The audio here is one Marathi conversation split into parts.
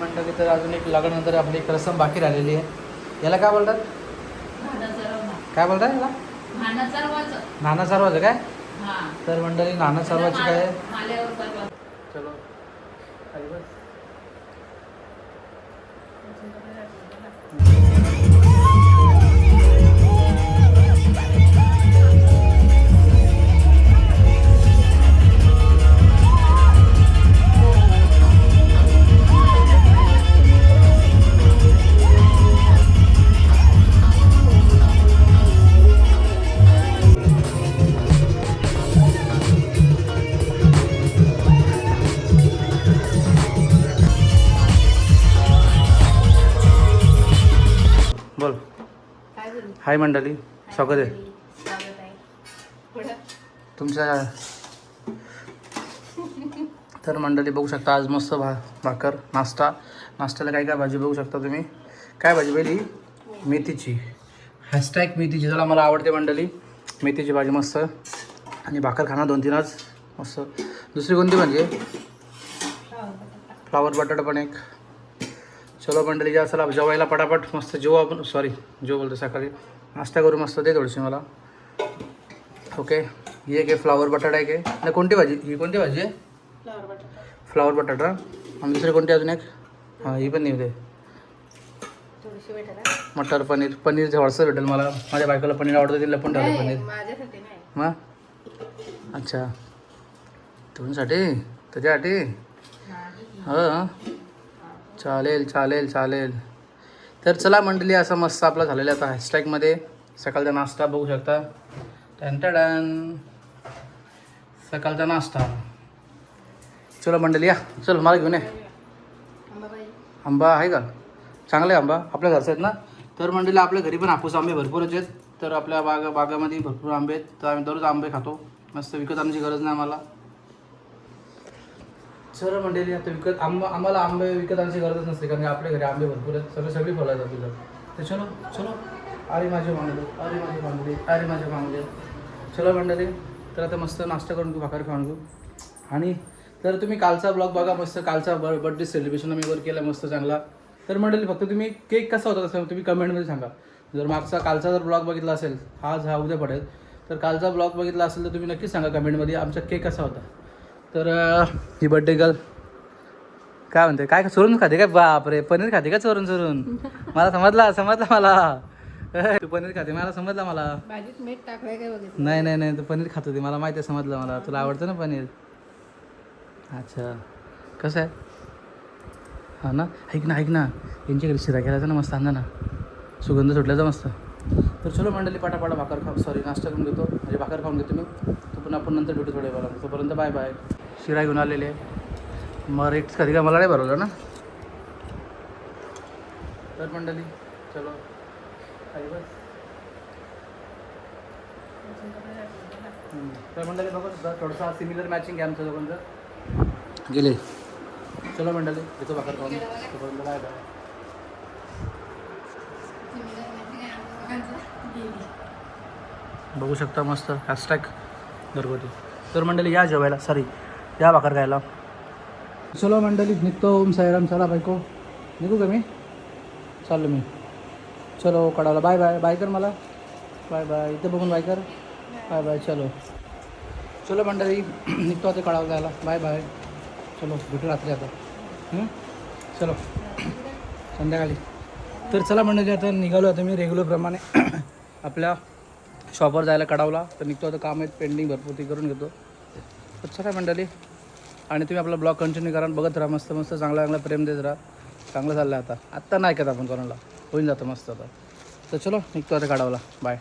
मंडळी तर अजून एक लग्नानंतर आपली एक रसम बाकी राहिलेली आहे. याला काय बोलतात? काय बोलतात याला? नाना सर्वाचं काय? तर मंडळी नाना सर्वाची काय चलो. बोल. हाय मंडळी स्वागत आहे. तुमच्या तर मंडळी बघू शकता आज मस्त भा भाकर नाश्ता. नाश्त्याला काय काय भाजी बघू शकता तुम्ही? काय भाजी पहिली? मेथीची. हॅशटॅग मेथीची. त्याला मला आवडते मंडळी. मेथीची भाजी मस्त. आणि भाकर खाना दोन तीन आज. मस्त. दुसरी कोणती म्हणजे फ्लावर बटाटा पण एक. चलो मंडळी जा चला जेवायला पटापट मस्त जेवू आपण. सॉरी जेव बोलतो सकाळी. नाश्ता करू मस्त दे थोडीशी मला. ओके ही एक आहे फ्लावर बटाटा एक आहे. आणि कोणती भाजी? ही कोणती भाजी आहे? फ्लावर बटाटा. आणि दुसरी कोणती अजून एक? हां ही पण नाही दे. मटर पनीर. पनीर थोडंसं भेटेल मला. माझ्या बायकोला पनीर आवडतं तिला पण ठेवलं पनीर. नाही मग अच्छा. तुमच्यासाठी? त्याच्यासाठी हां? चालेल चालेल चालेल. तर चला मंडळी असं मस्त आपला झालेलं आहे आता हॅशटॅगमध्ये सकाळचा नाश्ता बघू शकता. टॅन सकाळचा नाश्ता. चलो मंडळी या. चल मला घेऊन ये. आंबा आहे का? चांगला आहे आंबा. आपल्या घरचे आहेत ना? तर मंडळी आपल्या घरी पण हापूस आंबे भरपूरच आहेत. तर आपल्या बागा बागामध्ये भरपूर आंबे आहेत. तर आम्ही दररोज आंबे खातो. मस्त विकत आणायची गरज नाही आम्हाला. सर मंडळी आता विकत आंबा आम्हाला आंबे विकत आणायची गरजच नसते कारण आपल्या घरी आंबे भरपूर आहेत. सगळे सगळी फळं आहेत आपल्याला तर चलो चलो. अरे माझे मांगले अरे माझे मांगले अरे माझे मांगले चलो मंडळी तर आता मस्त नाश्ता करून घेऊ भाकर खाऊन घेऊ. आणि तर तुम्ही कालचा ब्लॉग बघा मस्त कालचा ब बड्डे सेलिब्रेशन आम्ही वर केला मस्त चांगला. तर मंडळी फक्त तुम्ही केक कसा होता तसं तुम्ही कमेंटमध्ये सांगा. जर मागचा कालचा जर ब्लॉग बघितला असेल आज हा उद्या पडेल. तर कालचा ब्लॉग बघितला असेल तर तुम्ही नक्कीच सांगा कमेंटमध्ये आमचा केक कसा होता. तर ही बड्डे गर्ल काय म्हणते काय चोरून खाते काय? बापरे पनीर खाते का चोरून चोरून? मला समजला समजला मला. तू पनीर खाते? मला समजला मला. भाजीत मीठ टाकलंय काय बघितलं? नाही नाही नाही तू पनीर खात होती. मला माहिती आहे समजलं मला. तुला आवडतं ना पनीर? अच्छा. कसं आहे? हा ना? ऐक ना ऐक ना. यांच्याकडे शिरा केला ना मस्त आणा ना. सुगंध सुटल्याचा मस्त. तर चलो मंडळी पाटापाटा भाकर खा सॉरी नाश्ता करून घेतो. म्हणजे भाकर खाऊन घेतो मी. तो पण आपण नंतर भेटू थोड्या वेळा तोपर्यंत बाय बाय शिरा घेऊन आलेले आहे. मग रेट्स कधी काय मला नाही भरवलं ना. तर मंडळी चलो. खाली बस. हम्म. तर मंडळी बघा सुद्धा थोडंसं सिमिलर मॅचिंग आहे आमच्या दोघांचं. गेले. चलो मंडळी येतो भाकर खाऊन तोपर्यंत बाय बाय बघू शकता मस्त हॅशटॅग घरगुती. तर मंडळी या जेवायला सॉरी या भाकर खायला चलो मंडळी निघतो ओम साईराम चला बायको निघू का मी? चाललो मी। चलो कडाला। बाय बाय बाय कर मला। Bye bye. इथे बघून बाय कर। बाय बाय चलो। चलो मंडळी निघतो आता कडाला जायला। Bye bye. चलो भेटू रात्री आता। चलो। संध्याकाळी। तर चला मंडळी आता निघालो आता मी रेग्युलरप्रमाणे आपल्या शॉपवर जायला कडावला. तर निघतो आता काम आहेत पेंडिंग भरपूर ती करून घेतो. तर चला मंडळी. आणि तुम्ही आपला ब्लॉग कंटिन्यू करा बघत राहा. मस्त मस्त चांगला चांगला प्रेम देत राहा. चांगलं चाललं आहे आता. आत्ता नाही ऐकत आपण कोणाला. होईल जातं मस्त आता. तर चलो निघतो आता काढावला बाय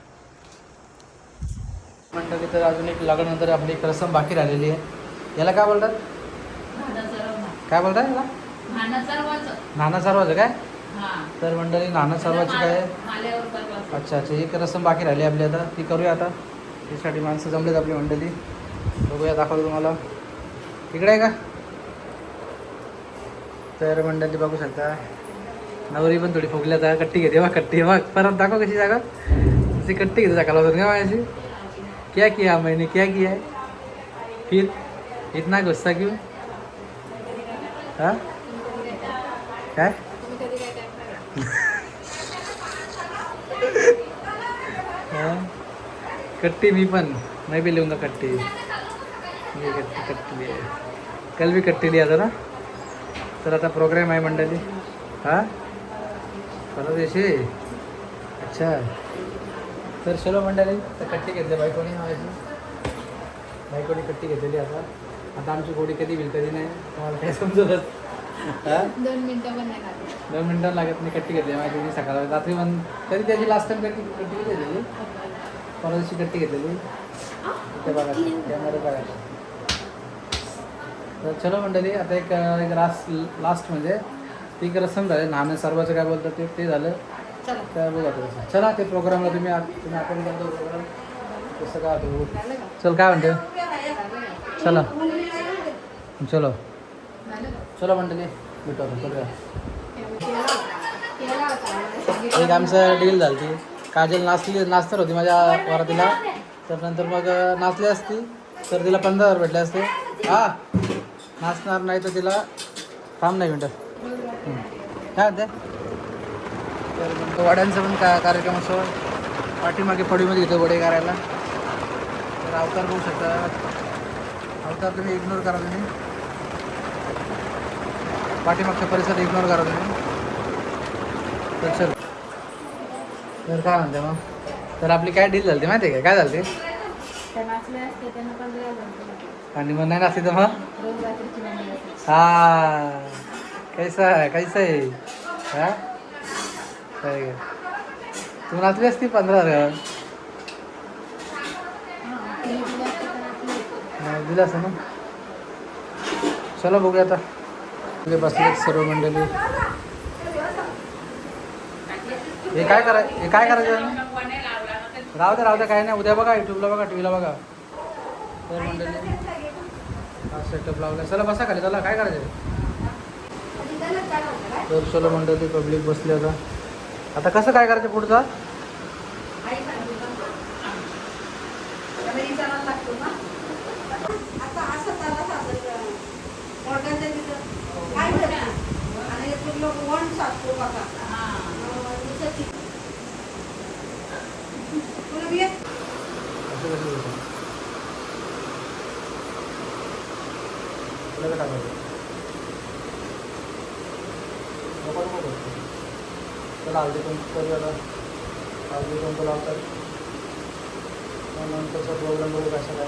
मंडळी तर अजून एक लग्नानंतर आपली एक रसम बाकी राहिलेली आहे. याला काय बोलतात? काय बोलतात याला? नाना सर्वाचं काय? तर मंडळी नाना सर्वाची काय? आहे अच्छा अच्छा. एक रसम बाकी राहिली आपली आता. ती करूया आता. त्यासाठी माणसं जमलेत आपली मंडळी. बघूया दाखवतो तुम्हाला. इकडे आहे का? तर मंडळी बघू शकता. नवरी पण थोडी फुगल्या जा कट्टी घेते बा कट्टी. बघ परत दाखव कशी जागा. तशी कट्टी घेते सकाळ का माझी क्या किया मैंने क्या किया है? फिर इतना गुस्सा क्यों? हां? काय? नाही कट्टी मी पण. नाही बी लिहून कट्टी. कट्टी है कल भी कट्टी लिया था ना? तर आता प्रोग्राम आहे मंडळी. हा? परवा दिवशी अच्छा. तर चलो मंडळी तर कट्टी घेतली बायकोनी माझी बायकोनी कट्टी घेतलेली आता. आता आमची गोडी कधी होईल कधी नाही तुम्हाला काय समजतच. हा? दोन मिनिटं पण नाही लागली दोन मिनिटं लागत नाही कट्टी घेतली माझी मी सकाळ. रात्री पण कधी त्याची लास्ट टाइम कट्टी कट्टी घेतलेली परवा दिवशी कट्टी घेतलेली. इथे बघा कॅमेरा बघा. तर चलो मंडळी आता एक एक लास्ट लास्ट म्हणजे ती एक रसम झाली. नाणं सर्वाचं काय बोलतात ते ते झालं. चला. काय बघा तसं. चला ते प्रोग्रामला तुम्ही तुम्ही अटेंड करतो प्रोग्राम कसं काय होतं चल काय म्हणते? चला. चलो. चलो मंडळी भेटू आपण करूया. केला होता केला होता एक आमचं डील झाली ती. काजल नाचली नाचणार होती माझ्या वरातीला. तर नंतर मग नाचली असती तर तिला पंधरा हजार भेटले असते. हा. नाचणार नाही तर तिला काम नाही मिनटं. काय म्हणते? तर मग वड्यांचा पण का कार्यक्रम असो पाठीमागे फडीमध्ये घेतो वडे करायला. तर अवतार बघू शकता. अवतार तुम्ही इग्नोर करा तुम्ही. पाठीमागचा परिसर इग्नोर करा तुम्ही. तर चल. तर काय म्हणते मग? तर आपली काय डील झाली माहिती आहे काय काय झाली आणि मग नाही नाचली तर मग? हा. कैसा आहे कैसा आहे हा? काय तू नाचली असती पंधरा हजार दिलं असं ना? चला बघूया आता. इकडे बसले सर्व मंडळी. हे काय करा हे काय करायचं? राहू दे राहू दे काय नाही. उद्या बघा युट्यूबला बघा टी व्हीला बघा. सर्व मंडळी. सेटअप लावला चला बसा खाली. चला काय करायचं? तर चलो मंडळी पब्लिक बसली आता. आता कसं काय करायचं पुढचं आता असं त्याला साधं ऑर्डरच्या तिथं काय करते आणि पूर्ण वन साधतो बघा अं, नुसतं ती- तुला बी येत? असं कसं होतं? तुला नको नको करू. हळदी कुंकू करूया हळदी कुंकू लावतात. त्यानंतरचा नंतरचा प्रोग्राम बघू कसा काय.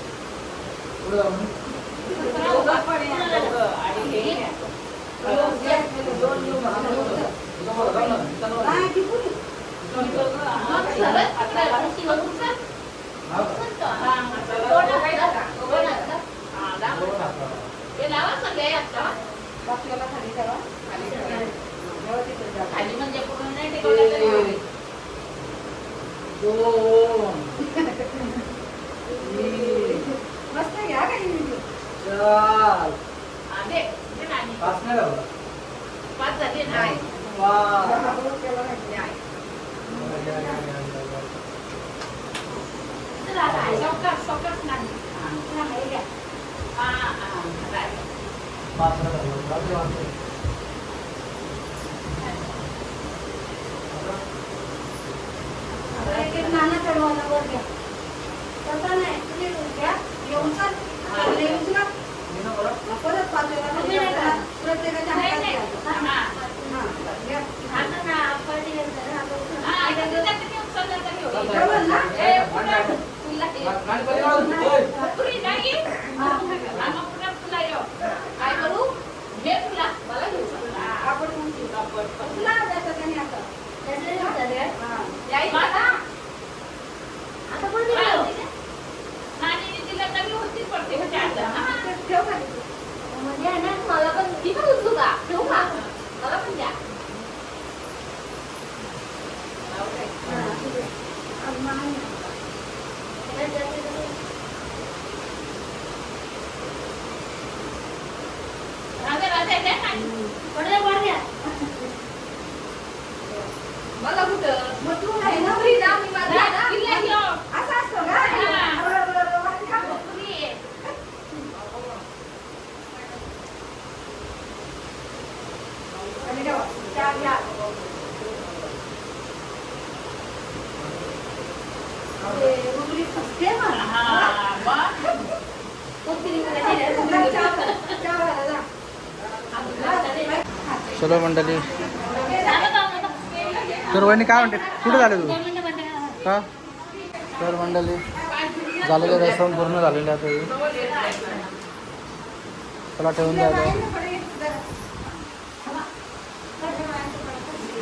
ना. काय ती कुठे? बाटल्याला खाली ठेवा. खाली ठेवा. जेव्हा तिकडे जा. दोन तीन मस्त घ्या काही व्हिडिओ. चार पाच नाही लावला. पाच बरोबर केलं नाही. पाच नाही लावला. बाकी वाजले. आता एक एक नाना चढवायला वर घ्या. तसं नाही, तुम्ही घ्या, घेऊन चाल. मला कुठं? मग तू नाही ना फ्री जा मी माझा ना असं असतं का बरं, बरं, बरं, वाटी टाकू. आणि ठेवा. चहा घ्या. ते रुगडी फसते मला. चहा- चहा घाला जा. चलो मंडळी. तर वहिनी काय म्हणते? कुठे झाले तू? का तर मंडळी झालेले रेस्टॉरंट पूर्ण झालेले आता चला ठेवून द्या आता.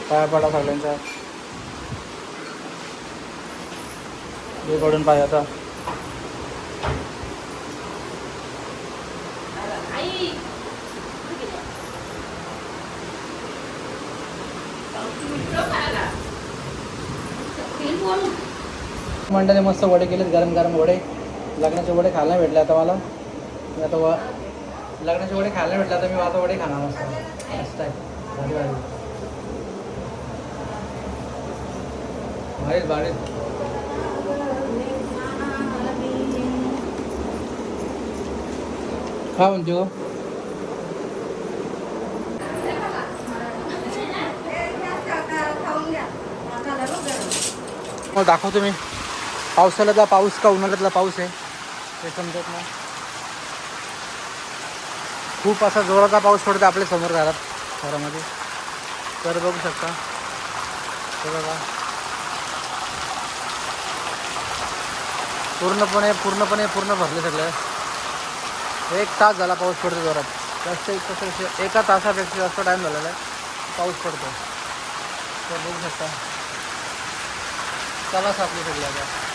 पाया पडा सगळ्यांचा. हे पडून पाय आता. मंडळी मस्त वडे केलेत गरम गरम वडे. लग्नाचे वडे खायला भेटले आता मला. मी आता व लग्नाचे वडे खायला भेटले आता मी आता वडे खाणार मस्त. मस्त आहे. भारीच भारी. भारीत भारीत. काय म्हणते हो दाखवतो मी. पावसाळ्यातला पाऊस का उन्हाळ्यातला पाऊस आहे ते समजत नाही. खूप असा जोराचा पाऊस पडतो आपल्यासमोर घरात घरामध्ये. तर बघू शकता. ते बघा. पूर्णपणे पूर्णपणे पूर्ण भरले सगळे. एक तास झाला पाऊस पडतो जोरात. जास्त एक तास एका तासापेक्षा जास्त टाईम झालेला आहे. पाऊस पडतो तर बघू शकता. चला आपली सगळी आता.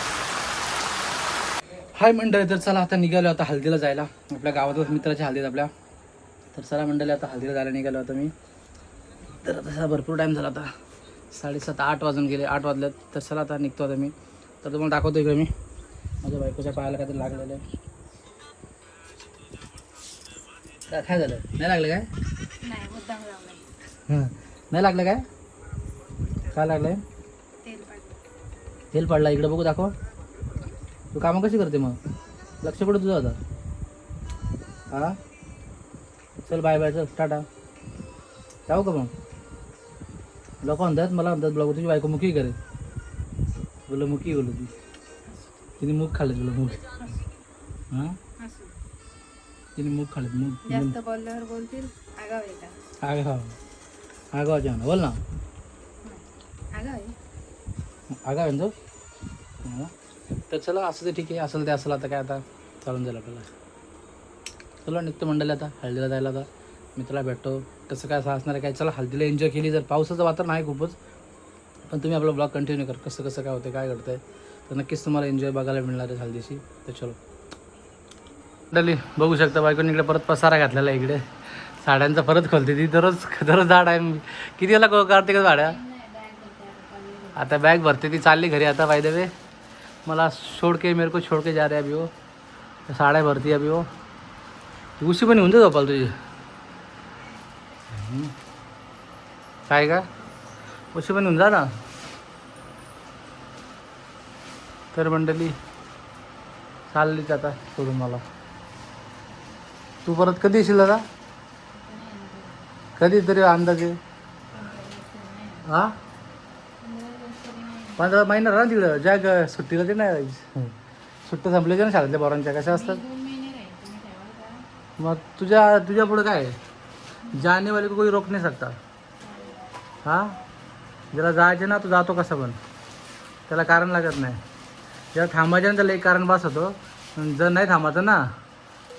हाय मंडळी तर चला आता निघालो आता हल्दीला जायला. आपल्या गावातच मित्राच्या हल्दीत आपल्या. तर चला मंडळी आता हल्दीला जायला निघालो आता मी. तर आता भरपूर टाईम झाला आता. साडेसात आठ वाजून गेले आठ वाजल्यात तर चला आता निघतो आता मी. तर तुम्हाला दाखवतो इकडे मी. माझ्या बायकोच्या पायाला काहीतरी लागलेलं आहे. काय काय झालं? नाही लागलं काय? हां. नाही लागलं काय? काय लागलं तेल पडला. इकडे बघू दाखव. तू कामं कशी करते मग? लक्ष कुठं तुझं होता हा? चल बाय बाय चल टाटा. जाऊ का मग? लोक म्हणतात मला म्हणतात ब्लॉग तुझी बायको मुकी करे. बोल मुकी बोल ती. तिने मूग खाल्लं तुला मूग. हां? तिने मूग खाल्लं मूग. जास्त बोलल्यावर बोलतील आगाव येतात. आग हा आगावाच्या म्हणा बोल ना. आगाव आहे. आगा म्हणतो हा. तर चला असं ते ठीक आहे असेल ते असेल आता काय आता चालून जाईल आपल्याला. चला निघतो मंडळी आता हळदीला जायला आता. मित्राला भेटतो. कसं काय असं असणार आहे काय? चला हळदीला एन्जॉय केली जर पावसाचं वातावरण आहे खूपच. पण तुम्ही आपला ब्लॉग कंटिन्यू कर. कसं कसं काय होतं काय घडतं आहे तर नक्कीच तुम्हाला एन्जॉय बघायला मिळणार आहे हळदीशी. तर चलो. डली बघू शकता बायकोनी इकडे परत पसारा घातलेला आहे इकडे. साड्यांचा परत खोलते ती. दररोज दररोज झाड आहे. किती वेळा को- काढते का साड्या आता बॅग भरते ती चालली घरी आता बाय वे मला छोड़ के मेरे को छोड़ के जा रहे अभी वो। साड्या भरती अभी वो। उशी पण येऊन दे झोपाल तुझी. काय का? उशी पण येऊन जा ना। तर मंडळी चाललीच आता सोडून मला। तू परत कधी येशील दादा? कधी तरी अंदाजे? हा? पंधरा महिना राहा ना तिकडं. ज्या ग- सुट्टीला ते नाही सुट्ट्या संपल्याच्या ना शाळेतल्या पोरांच्या? कशा असतात? का? मग तुझ्या तुझ्या पुढं काय आहे? जाने वाले को कोई रोक नहीं सकता हां? ज्याला जायचे ना तो जातो कसा पण. त्याला कारण लागत नाही. ज्याला थांबायचं ना त्याला एक कारण बस होतो. जर नाही थांबायचं ना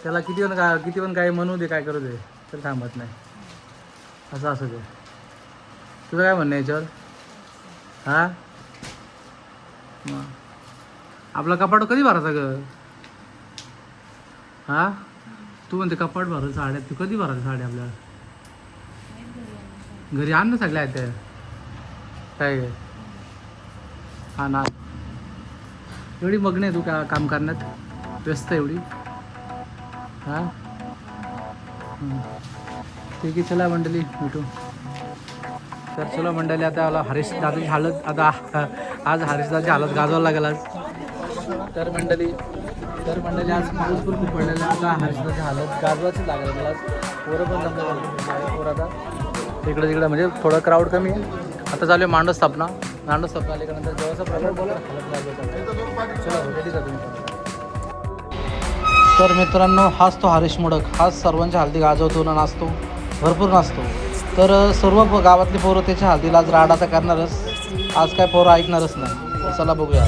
त्याला किती पण काय किती पण काय म्हणू दे काय करू दे तर थांबत नाही. असं असं ते तुझं काय म्हणणं आहे याच्यावर? हां? आपला कपाट कधी भरायचा ग? हा? तू म्हणते कपाट भरायचं साड्या तू कधी भरायचं साड्या आपल्याला? घरी आण ना सगळ्या आहेत त्या काय हा ना. एवढी मग आहे तू का काम करण्यात? व्यस्त एवढी. हां? ठीक आहे चला मंडळी भेटू. तर चला मंडळी आता हरीश दादाची हालत आता आज हरीश हालत गाजवायला लागेल आज. तर मंडळी तर मंडळी आज पाऊस पण खूप पडलेला आहे. आता हरीश हालत गाजवायचीच लागेल मला आज. पोरं पण जमलं पोरं आता. इकडं तिकडं म्हणजे थोडं क्राऊड कमी आहे. आता चालू आहे मांडव स्थापना. मांडव स्थापना आल्यानंतर जवळचा प्रकार बोला तर मित्रांनो हाच तो हरीश मोडक. हाच सर्वांच्या हल्दी गाजवतो ना नाचतो. भरपूर नाचतो. तर सर्व गावातली पोरं त्याच्या हल्दीला आज राडाचा करणारच. आज काय पोरं ऐकणारच नाही. चला बघूया.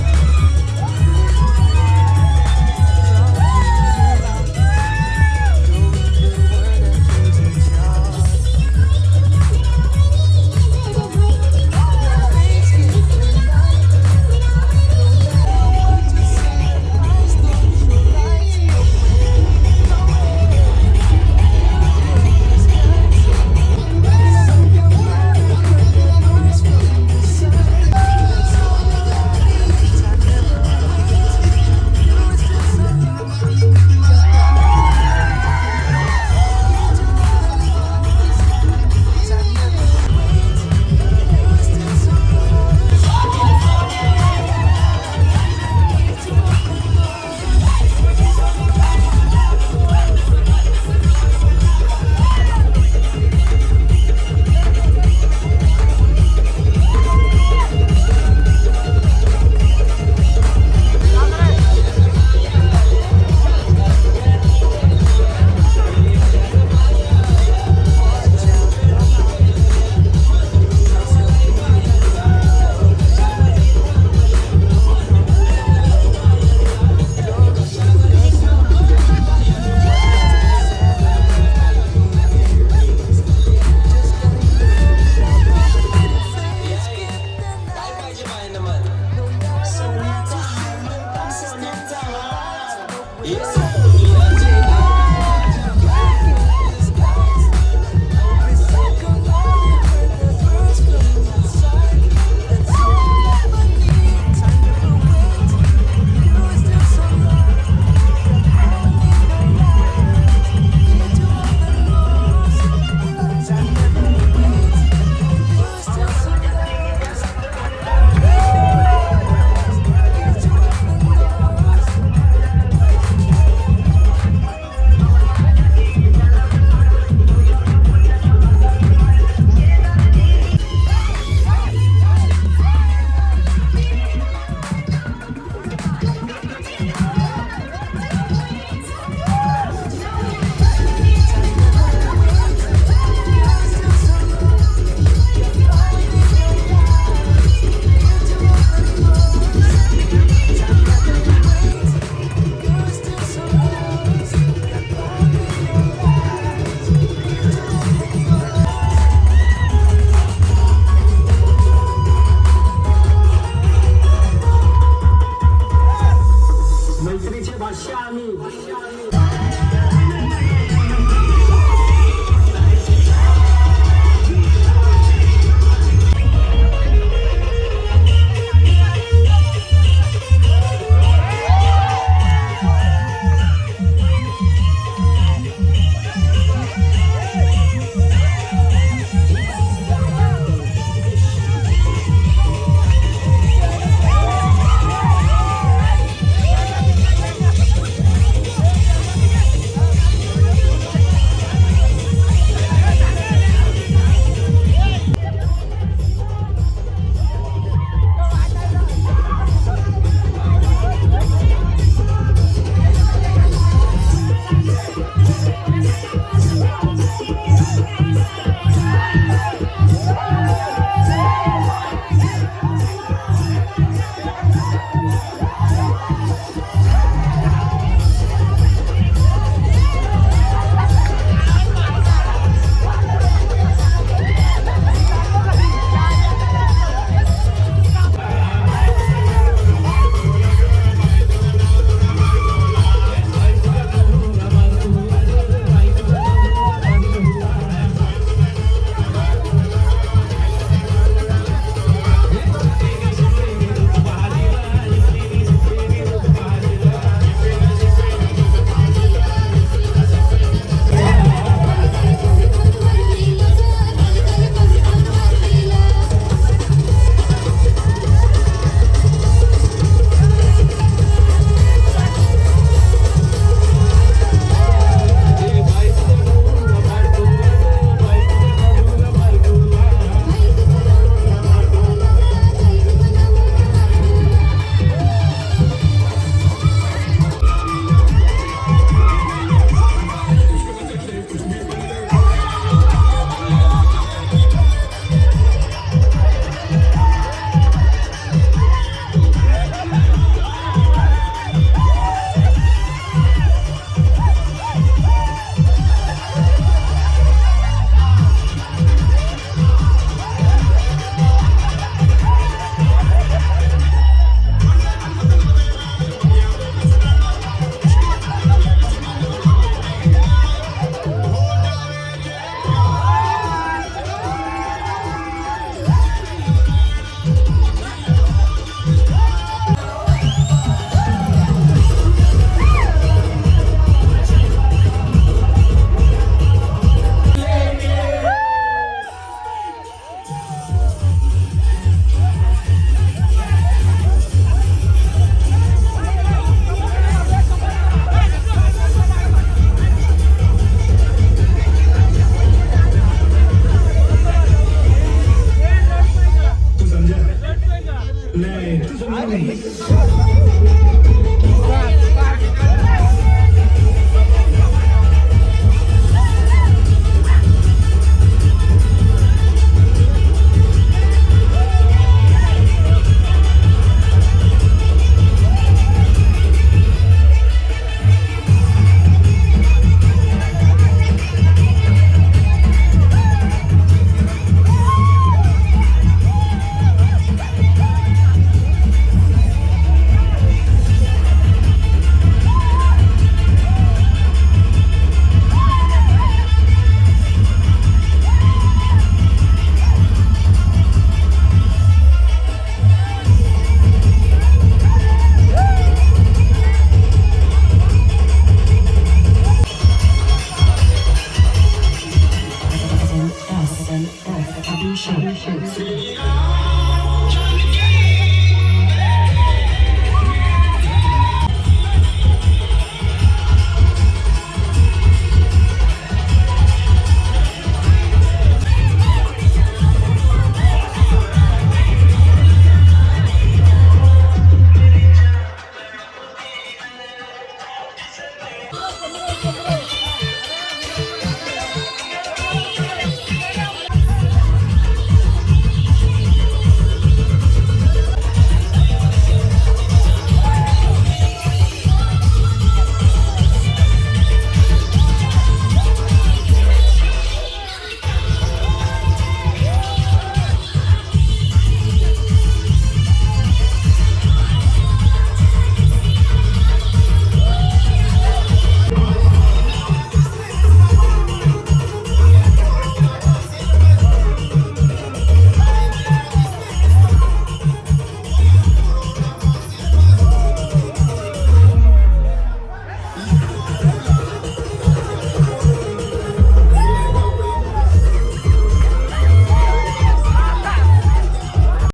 Hey.